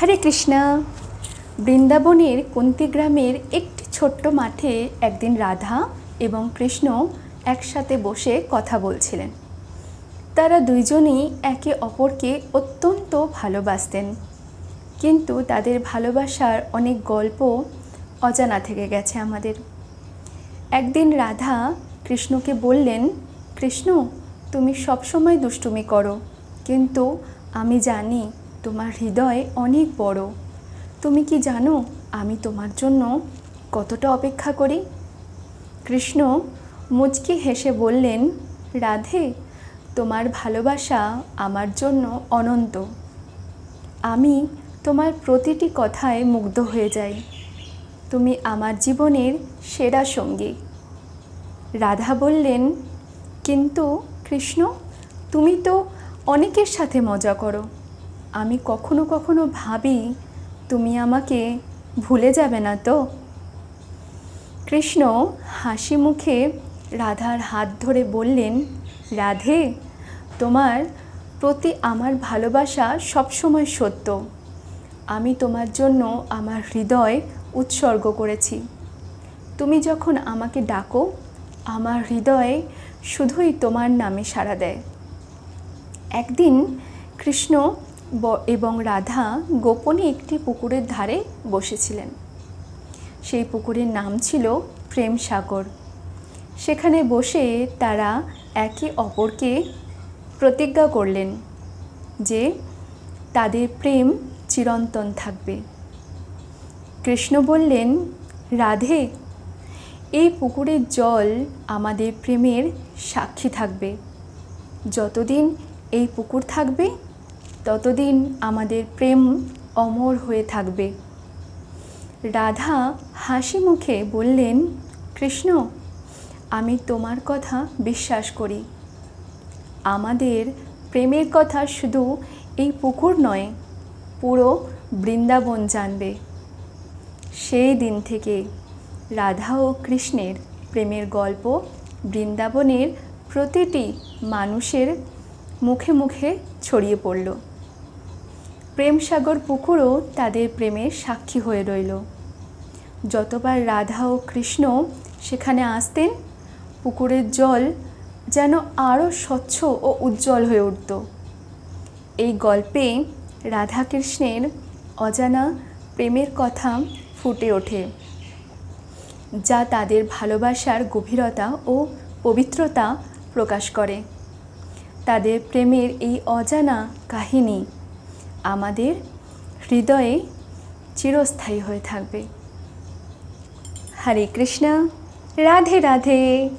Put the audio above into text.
হরে কৃষ্ণা। বৃন্দাবনের কুন্তি গ্রামের একটি ছোট্ট মাঠে একদিন রাধা এবং কৃষ্ণ একসাথে বসে কথা বলছিলেন। তারা দুইজনই একে অপরকে অত্যন্ত ভালোবাসতেন। কিন্তু তাদের ভালোবাসার অনেক গল্প অজানা থেকে গেছে আমাদের। একদিন রাধা কৃষ্ণকে বললেন, কৃষ্ণ, তুমি সবসময় দুষ্টুমি করো, কিন্তু আমি জানি তোমার হৃদয় অনেক বড়। তুমি কি জানো আমি তোমার জন্য কতটা অপেক্ষা করি? কৃষ্ণ মুচকি হেসে বললেন, রাধে, তোমার ভালোবাসা আমার জন্য অনন্ত। আমি তোমার প্রতিটি কথায় মুগ্ধ হয়ে যাই। তুমি আমার জীবনের সেরা সঙ্গী। রাধা বললেন, কিন্তু কৃষ্ণ, তুমি তো অনেকের সাথে মজা করো। আমি কখনো কখনো ভাবি, তুমি আমাকে ভুলে যাবে না তো? কৃষ্ণ হাসি মুখে রাধার হাত ধরে বললেন, রাধে, তোমার প্রতি আমার ভালোবাসা সবসময় সত্য। আমি তোমার জন্য আমার হৃদয় উৎসর্গ করেছি। তুমি যখন আমাকে ডাকো, আমার হৃদয়ে শুধুই তোমার নামে সাড়া দেয়। একদিন কৃষ্ণ এবং রাধা গোপনে একটি পুকুরের ধারে বসেছিলেন। সেই পুকুরের নাম ছিল প্রেম সাগর সেখানে বসে তারা একে অপরকে প্রতিজ্ঞা করলেন যে তাদের প্রেম চিরন্তন থাকবে। কৃষ্ণ বললেন, রাধে, এই পুকুরের জল আমাদের প্রেমের সাক্ষী থাকবে। যতদিন এই পুকুর থাকবে ততদিন আমাদের প্রেম অমর হয়ে থাকবে। রাধা হাসি মুখে বললেন, কৃষ্ণ, আমি তোমার কথা বিশ্বাস করি। আমাদের প্রেমের কথা শুধু এই পুকুর নয়, পুরো বৃন্দাবন জানবে। সেই দিন থেকে রাধা ও কৃষ্ণের প্রেমের গল্প বৃন্দাবনের প্রতিটি মানুষের মুখে মুখে ছড়িয়ে পড়ল। প্রেমসাগর পুকুরও তাদের প্রেমের সাক্ষী হয়ে রইল। যতবার রাধা ও কৃষ্ণ সেখানে আসতেন, পুকুরের জল যেন আরও স্বচ্ছ ও উজ্জ্বল হয়ে উঠত। এই গল্পে রাধাকৃষ্ণের অজানা প্রেমের কথা ফুটে ওঠে, যা তাদের ভালোবাসার গভীরতা ও পবিত্রতা প্রকাশ করে। তাদের প্রেমের এই অজানা কাহিনী আমাদের হৃদয়ে চিরস্থায়ী হয়ে থাকবে। হরে কৃষ্ণ রাধে রাধে।